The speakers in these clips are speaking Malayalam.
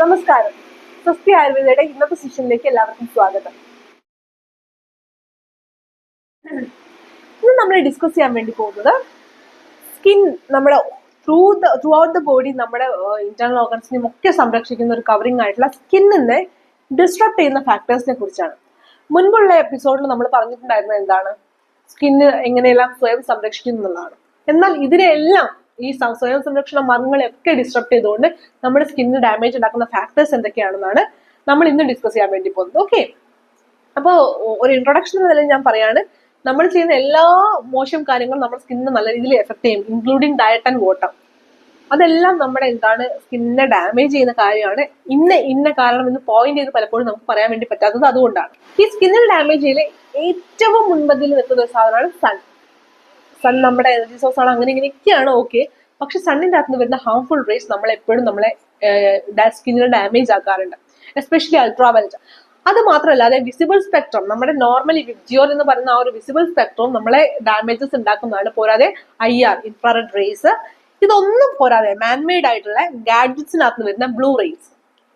നമസ്കാരം. സ്വസ്തി ആയുർവേദയുടെ ഇന്നത്തെ സെഷനിലേക്ക് എല്ലാവർക്കും സ്വാഗതം. ഇന്ന് നമ്മൾ ഡിസ്കസ് ചെയ്യാൻ വേണ്ടി പോകുന്നത് സ്കിൻ നമ്മുടെ through the throughout the body നമ്മുടെ ഇന്റേണൽ ഓർഗൻസിനെയും ഒക്കെ സംരക്ഷിക്കുന്ന ഒരു കവറിംഗ് ആയിട്ടുള്ള സ്കിന്നിനെ ഡിസ്ട്രപ്റ്റ് ചെയ്യുന്ന ഫാക്ടേഴ്സിനെ കുറിച്ചാണ്. മുൻപുള്ള എപ്പിസോഡിൽ നമ്മൾ പറഞ്ഞിട്ടുണ്ടായിരുന്നത് എന്താണ്? സ്കിന്ന് എങ്ങനെയെല്ലാം സ്വയം സംരക്ഷിക്കുന്നു എന്നുള്ളതാണ്. എന്നാൽ ഇതിനെല്ലാം ഈ സ്വയം സംരക്ഷണ മാർഗങ്ങളെയൊക്കെ ഡിസ്ട്രപ്റ്റ് ചെയ്തുകൊണ്ട് നമ്മുടെ സ്കിന്നിന് ഡാമേജ് ഉണ്ടാക്കുന്ന ഫാക്ടേഴ്സ് എന്തൊക്കെയാണെന്നാണ് നമ്മൾ ഇന്ന് ഡിസ്കസ് ചെയ്യാൻ വേണ്ടി പോകുന്നത്. ഓക്കെ അപ്പോൾ ഒരു ഇൻട്രൊഡക്ഷൻ എന്ന നിലയിൽ ഞാൻ പറയാണ് നമ്മൾ ചെയ്യുന്ന എല്ലാ മോശം കാര്യങ്ങളും നമ്മുടെ സ്കിന്നിനെ നല്ല രീതിയിൽ എഫക്ട് ചെയ്യും ഇൻക്ലൂഡിങ് ഡയറ്റ് ആൻഡ് വാട്ടർ അതെല്ലാം നമ്മുടെ എന്താണ് സ്കിന്നിനെ ഡാമേജ് ചെയ്യുന്ന കാര്യമാണ്. ഇന്ന ഇന്ന കാരണം എന്ന് പോയിന്റ് ചെയ്ത് പലപ്പോഴും നമുക്ക് പറയാൻ വേണ്ടി പറ്റാത്തത് അതുകൊണ്ടാണ്. ഈ സ്കിന്നിന് ഡാമേജ് ചെയ്യുന്ന ഏറ്റവും മുൻപന്തിയിൽ നിൽക്കുന്ന ഒരു സാധനമാണ് സൺ സൺ നമ്മുടെ എനർജി സോഴ്സ് ആണ്. അങ്ങനെ ഇങ്ങനെയൊക്കെയാണ് ഓക്കെ പക്ഷെ സണ്ണിന്റെ അകത്ത് വരുന്ന ഹാർംഫുൾ റേസ് നമ്മളെ എപ്പോഴും നമ്മളെ സ്കിന്നിനെ ഡാമേജ് ആക്കാറുണ്ട്. എസ്പെഷ്യലി അൾട്രാവൈലറ്റ് അത് മാത്രമല്ല അതായത് വിസിബിൾ സ്പെക്ട്രം നമ്മുടെ നോർമലി വിജിയോർ എന്ന് പറയുന്ന ആ ഒരു വിസിബിൾ സ്പെക്ട്രം നമ്മളെ ഡാമേജസ് ഉണ്ടാക്കുന്നതാണ്. പോരാതെ ഐ ആർ ഇൻഫ്രാറെഡ് റേസ് ഇതൊന്നും പോരാതെ മാൻമെയ്ഡ് ആയിട്ടുള്ള ഗാഡ്ജറ്റ്സിനകത്ത് വരുന്ന ബ്ലൂ റേസ്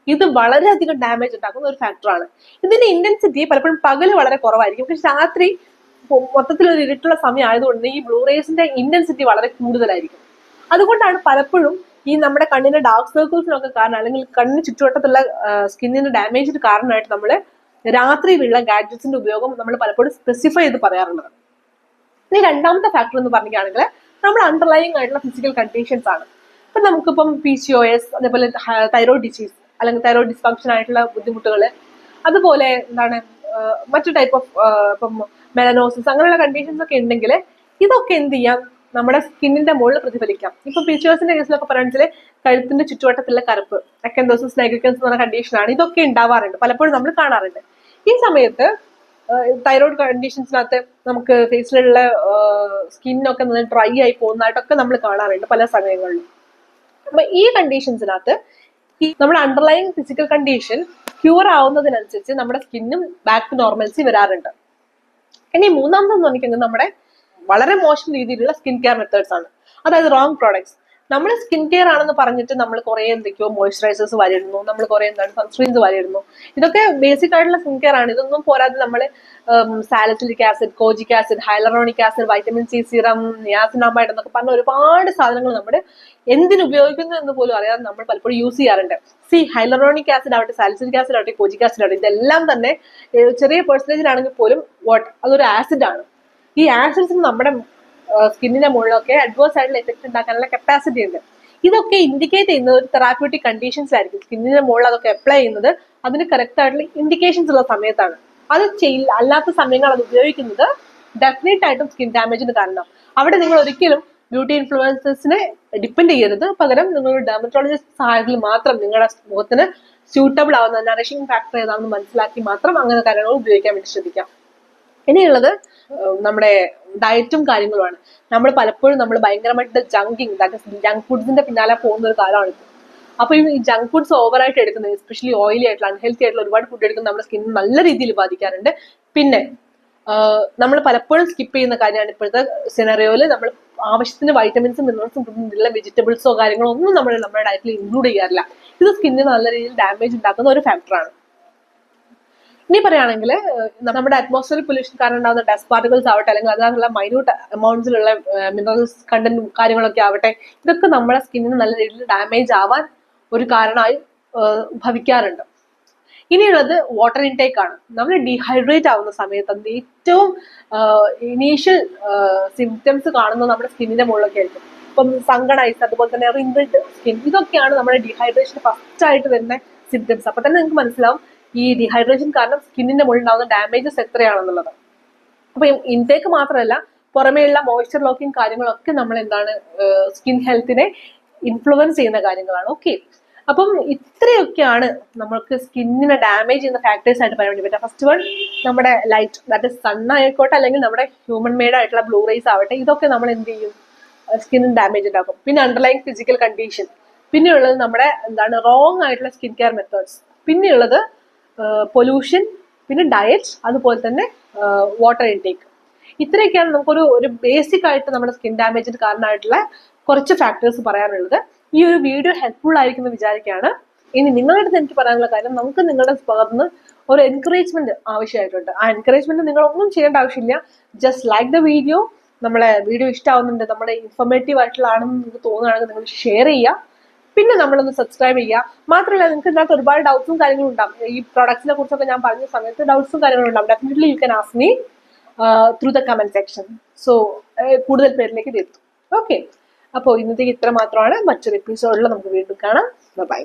ഇത് വളരെയധികം ഡാമേജ് ഉണ്ടാക്കുന്ന ഒരു ഫാക്ടറാണ് ഇതിന്റെ ഇന്റൻസിറ്റി പലപ്പോഴും പകൽ വളരെ കുറവായിരിക്കും. പക്ഷെ രാത്രി മൊത്തത്തിൽ ഒരു ഇരുട്ടുള്ള സമയം ആയതുകൊണ്ട് ഈ ബ്ലൂ റേസിന്റെ ഇന്റൻസിറ്റി വളരെ കൂടുതലായിരിക്കും. അതുകൊണ്ടാണ് പലപ്പോഴും ഈ നമ്മുടെ കണ്ണിന്റെ ഡാർക്ക് സർക്കിൾസിനൊക്കെ കാരണം അല്ലെങ്കിൽ കണ്ണിന് ചുറ്റുവട്ടത്തുള്ള സ്കിന്നിന്റെ ഡാമേജിന് കാരണമായിട്ട് നമ്മൾ രാത്രിയിലുള്ള ഗാഡ്ജറ്റ്സിന്റെ ഉപയോഗം നമ്മൾ പലപ്പോഴും സ്പെസിഫൈ ചെയ്ത് പറയാറുള്ളത്. ഇനി രണ്ടാമത്തെ ഫാക്ടർ എന്ന് പറയുകയാണെങ്കിൽ നമ്മൾ അണ്ടർലൈങ് ആയിട്ടുള്ള ഫിസിക്കൽ കണ്ടീഷൻസ് ആണ്. ഇപ്പൊ നമുക്കിപ്പം പി സി ഒ എസ് അതേപോലെ തൈറോയ്ഡ് ഡിസീസ് അല്ലെങ്കിൽ തൈറോയ്ഡ് ഡിസ്ഫങ്ഷൻ ആയിട്ടുള്ള ബുദ്ധിമുട്ടുകൾ അതുപോലെ എന്താണ് മറ്റു ടൈപ്പ് ഓഫ് ഇപ്പം മെലനോസിസ് അങ്ങനെയുള്ള കണ്ടീഷൻസ് ഒക്കെ ഉണ്ടെങ്കിൽ ഇതൊക്കെ എന്ത് ചെയ്യാം? നമ്മുടെ സ്കിന്നിന്റെ മുകളിൽ പ്രതിഫലിക്കാം. ഇപ്പൊ പിക്ചേഴ്സിന്റെ കേസിലൊക്കെ പറയുകയാണെങ്കിൽ കഴുത്തിന്റെ ചുറ്റുവട്ടത്തിലുള്ള കറുപ്പ് അക്കൻഡോസിസ് നെഗ്രിക്കൻസ് എന്ന് പറഞ്ഞ കണ്ടീഷനാണ് ഇതൊക്കെ ഉണ്ടാവാറുണ്ട്. പലപ്പോഴും നമ്മൾ കാണാറുണ്ട്. ഈ സമയത്ത് തൈറോയ്ഡ് കണ്ടീഷൻസിനകത്ത് നമുക്ക് ഫേസിലുള്ള സ്കിന്നൊക്കെ നല്ല ഡ്രൈ ആയി പോകുന്നതായിട്ടൊക്കെ നമ്മൾ കാണാറുണ്ട് പല സമയങ്ങളിലും. അപ്പൊ ഈ കണ്ടീഷൻസിനകത്ത് ഈ നമ്മുടെ അണ്ടർലൈൻ ഫിസിക്കൽ കണ്ടീഷൻ ക്യൂർ ആവുന്നതിനനുസരിച്ച് നമ്മുടെ സ്കിന്നും ബാക്ക് ടു നോർമൽസി വരാറുണ്ട്. ഇനി മൂന്നാമതെന്ന് പറഞ്ഞിട്ടുണ്ടെങ്കിൽ നമ്മുടെ വളരെ മോശം രീതിയിലുള്ള സ്കിൻ കെയർ മെത്തേഡ്സ് ആണ്. അതായത് റോങ് പ്രോഡക്ട്സ് നമ്മൾ സ്കിൻ കെയർ ആണെന്ന് പറഞ്ഞിട്ട് നമ്മൾ കുറെ എന്തൊക്കെയോ മോയ്സ്ചറൈസേഴ്സ് വരുന്നു നമ്മൾ കുറെ എന്താണ് സൺസ്ക്രീൻസ് വരുന്നു. ഇതൊക്കെ ബേസിക് ആയിട്ടുള്ള സ്കിൻ കെയർ ആണ്. ഇതൊന്നും പോരാതെ നമ്മൾ salicylic acid kojic acid hyaluronic acid vitamin C serum niacinamide എന്നൊക്കെ പറഞ്ഞ ഒരുപാട് സാധനങ്ങൾ നമ്മൾ എന്തിനു ഉപയോഗിക്കുന്നു എന്ന് പോലും അറിയാതെ നമ്മൾ പലപ്പോഴും യൂസ് ചെയ്യാറുണ്ട്. സി ഹൈലറോണിക് ആസിഡ് ആവട്ടെ സാലിസിലിക് ആസിഡ് ആവട്ടെ കോജിക് ആസിഡ് ആവട്ടെ ഇതെല്ലാം തന്നെ ചെറിയ പെർസെന്റേജിലാണെങ്കിൽ പോലും വാട്ട് അതൊരു ആസിഡ് ആണ്. ഈ ആസിഡ്സിന് നമ്മുടെ സ്കിന്നിന്റെ മുകളിലൊക്കെ അഡ്വേഴ്സ് ആയിട്ടുള്ള എഫക്ട് ഉണ്ടാക്കാനുള്ള കപ്പാസിറ്റി ഉണ്ട്. ഇതൊക്കെ ഇൻഡിക്കേറ്റ് ചെയ്യുന്ന ഒരു തെറാപ്യൂട്ടിക് കണ്ടീഷൻസ് ആയിരിക്കും. സ്കിന്നിന്റെ മുകളിൽ അതൊക്കെ അപ്ലൈ ചെയ്യുന്നത് അതിന് കറക്റ്റ് ആയിട്ടുള്ള ഇൻഡിക്കേഷൻസ് ഉള്ള സമയത്താണ്. അത് ചെയ്യില്ല അല്ലാത്ത സമയങ്ങൾ അത് ഉപയോഗിക്കുന്നത് ഡെഫിനറ്റ് ആയിട്ടും സ്കിൻ ഡാമേജിന് കാരണം അവിടെ നിങ്ങൾ ഒരിക്കലും ബ്യൂട്ടി ഇൻഫ്ലുവൻസേഴ്സിനെ ഡിപ്പെൻഡ് ചെയ്യരുത്. പകരം നിങ്ങൾ ഡെർമറ്റോളജിസ്റ്റ് സഹായത്തിൽ മാത്രം നിങ്ങളുടെ മുഖത്തിന് സ്യൂട്ടബിൾ ആവുന്ന നറിഷിംഗ് ഫാക്ടർ ഏതാണെന്ന് മനസ്സിലാക്കി മാത്രം അങ്ങനെ കാര്യങ്ങൾ ഉപയോഗിക്കാൻ വേണ്ടി ശ്രദ്ധിക്കാം. ഇനിയുള്ളത് നമ്മുടെ ഡയറ്റും കാര്യങ്ങളുമാണ്. നമ്മൾ പലപ്പോഴും നമ്മൾ ഭയങ്കരമായിട്ട് ജങ്കിങ് ജങ്ക് ഫുഡ്സിന്റെ പിന്നാലെ പോകുന്ന ഒരു കാലമാണ് അപ്പൊ ഈ ജങ്ക് ഫുഡ്സ് ഓവറായിട്ട് എടുക്കുന്നത് എസ്പെഷ്യലി ഓയിലി ആയിട്ടുള്ള അൺഹെൽത്തി ആയിട്ടുള്ള ഒരുപാട് ഫുഡ് എടുക്കുന്നത് നമ്മുടെ സ്കിൻ നല്ല രീതിയിൽ ബാധിക്കാറുണ്ട്. പിന്നെ നമ്മൾ പലപ്പോഴും സ്കിപ്പ് ചെയ്യുന്ന കാര്യമാണ് ഇപ്പോഴത്തെ സിനറിയോയിൽ നമ്മൾ ആവശ്യത്തിന് വൈറ്റമിൻസും മിനറൽസും കിട്ടുന്നില്ല വെജിറ്റബിൾസോ കാര്യങ്ങളോ ഒന്നും നമ്മൾ നമ്മുടെ ഡയറ്റിൽ ഇൻക്ലൂഡ് ചെയ്യാറില്ല. ഇത് സ്കിന്നിന് നല്ല രീതിയിൽ ഡാമേജ് ഉണ്ടാക്കുന്ന ഒരു ഫാക്ടറാണ് ഇനി പറയുകയാണെങ്കിൽ നമ്മുടെ അറ്റ്മോസ്ഫിയർ പൊല്യൂഷൻ കാരണം ഉണ്ടാകുന്ന ഡസ്റ്റ് പാർട്ടിക്കിൾസ് ആവട്ടെ അല്ലെങ്കിൽ അതിനകത്തുള്ള മൈന്യൂട്ട് എമൗണ്ട്സിലുള്ള മിനറൽസ് കണ്ടന്റ് കാര്യങ്ങളൊക്കെ ആവട്ടെ ഇതൊക്കെ നമ്മുടെ സ്കിന്നിന് നല്ല രീതിയിൽ ഡാമേജ് ആവാൻ ഒരു കാരണമായി ഭവിക്കാറുണ്ട്. ഇനിയുള്ളത് വാട്ടർ ഇൻടേക്ക് ആണ്. നമ്മൾ ഡീഹൈഡ്രേറ്റ് ആവുന്ന സമയത്ത് അത് ഏറ്റവും ഇനീഷ്യൽ സിംറ്റംസ് കാണുന്നത് നമ്മുടെ സ്കിന്നിന്റെ മുകളിലൊക്കെ ആയിരിക്കും. ഇപ്പം സങ്കടൈസ് അതുപോലെ തന്നെ റിങ്കിൾഡ് സ്കിൻ ഇതൊക്കെയാണ് നമ്മുടെ ഡീഹൈഡ്രേഷൻ ഫസ്റ്റ് ആയിട്ട് വരുന്ന സിംറ്റംസ് അപ്പൊ തന്നെ നിങ്ങൾക്ക് മനസ്സിലാവും ഈ ഡീഹൈഡ്രേഷൻ കാരണം സ്കിന്നിന്റെ മുകളിൽ ഉണ്ടാകുന്ന ഡാമേജസ് എത്രയാണെന്നുള്ളത്. അപ്പൊ ഇൻടേക്ക് മാത്രമല്ല പുറമേയുള്ള മോയ്സ്ചർ ലോക്കിംഗ് കാര്യങ്ങളൊക്കെ നമ്മൾ എന്താണ് സ്കിൻ ഹെൽത്തിനെ ഇൻഫ്ലുവൻസ് ചെയ്യുന്ന കാര്യങ്ങളാണ്. ഓക്കെ അപ്പം ഇത്രയൊക്കെയാണ് നമ്മൾക്ക് സ്കിന്നിനെ ഡാമേജ് ചെയ്യുന്ന ഫാക്ടേഴ്സ് ആയിട്ട് പറയാൻ വേണ്ടി പറ്റുക. ഫസ്റ്റ് വൺ നമ്മുടെ ലൈറ്റ് ദാറ്റ് ഇസ് സൺ ആയിക്കോട്ടെ അല്ലെങ്കിൽ നമ്മുടെ ഹ്യൂമൻ മെയ്ഡ് ആയിട്ടുള്ള ബ്ലൂ റേസ് ആവട്ടെ ഇതൊക്കെ നമ്മൾ എന്ത് ചെയ്യും? സ്കിന്നിന് ഡാമേജ് ഉണ്ടാക്കും. പിന്നെ അണ്ടർലൈൻ ഫിസിക്കൽ കണ്ടീഷൻ പിന്നെയുള്ളത് നമ്മുടെ എന്താണ് റോങ് ആയിട്ടുള്ള സ്കിൻ കെയർ മെത്തേഡ്സ് പിന്നെയുള്ളത് പൊല്യൂഷൻ പിന്നെ ഡയറ്റ് അതുപോലെ തന്നെ വാട്ടർ ഇൻടേക്ക് ഇത്രയൊക്കെയാണ് നമുക്കൊരു ഒരു ബേസിക് ആയിട്ട് നമ്മുടെ സ്കിൻ ഡാമേജിന് കാരണമായിട്ടുള്ള കുറച്ച് ഫാക്ടേഴ്സ് പറയാനുള്ളത്. ഈ ഒരു വീഡിയോ ഹെൽപ്ഫുൾ ആയിരിക്കും എന്ന് വിചാരിക്കുകയാണ്. ഇനി നിങ്ങളുടെ അടുത്ത് എനിക്ക് പറയാനുള്ള കാര്യം നമുക്ക് നിങ്ങളുടെ ഭാഗത്തുനിന്ന് ഒരു എൻകറേജ്മെന്റ് ആവശ്യമായിട്ടുണ്ട്. ആ എൻകറേജ്മെന്റ് നിങ്ങൾ ഒന്നും ചെയ്യേണ്ട ആവശ്യമില്ല. ജസ്റ്റ് ലൈക്ക് ദ വീഡിയോ നമ്മളെ വീഡിയോ ഇഷ്ടമാവുന്നുണ്ട്. നമ്മുടെ ഇൻഫോർമേറ്റീവ് ആയിട്ടുള്ളതാണെന്ന് നിങ്ങൾക്ക് തോന്നുകയാണെങ്കിൽ നിങ്ങൾ ഷെയർ ചെയ്യുക. പിന്നെ നമ്മളൊന്ന് സബ്സ്ക്രൈബ് ചെയ്യുക. മാത്രമല്ല നിങ്ങൾക്ക് ഇതിനകത്ത് ഒരുപാട് ഡൗട്ട്സും കാര്യങ്ങളും ഉണ്ടാവും. ഈ പ്രൊഡക്ട്സിനെ കുറിച്ചൊക്കെ ഞാൻ പറഞ്ഞ സമയത്ത് ഡൗട്ട്സും കാര്യങ്ങളും ഉണ്ടാവും. Definitely you can ask me through the comment section so കൂടുതൽ പേരിലേക്ക് എത്തും. ഓക്കെ അപ്പോൾ ഇന്നത്തേക്ക് ഇത്ര മാത്രമാണ്. മറ്റൊരു എപ്പിസോഡിൽ നമുക്ക് വീണ്ടും കാണാം. ബൈ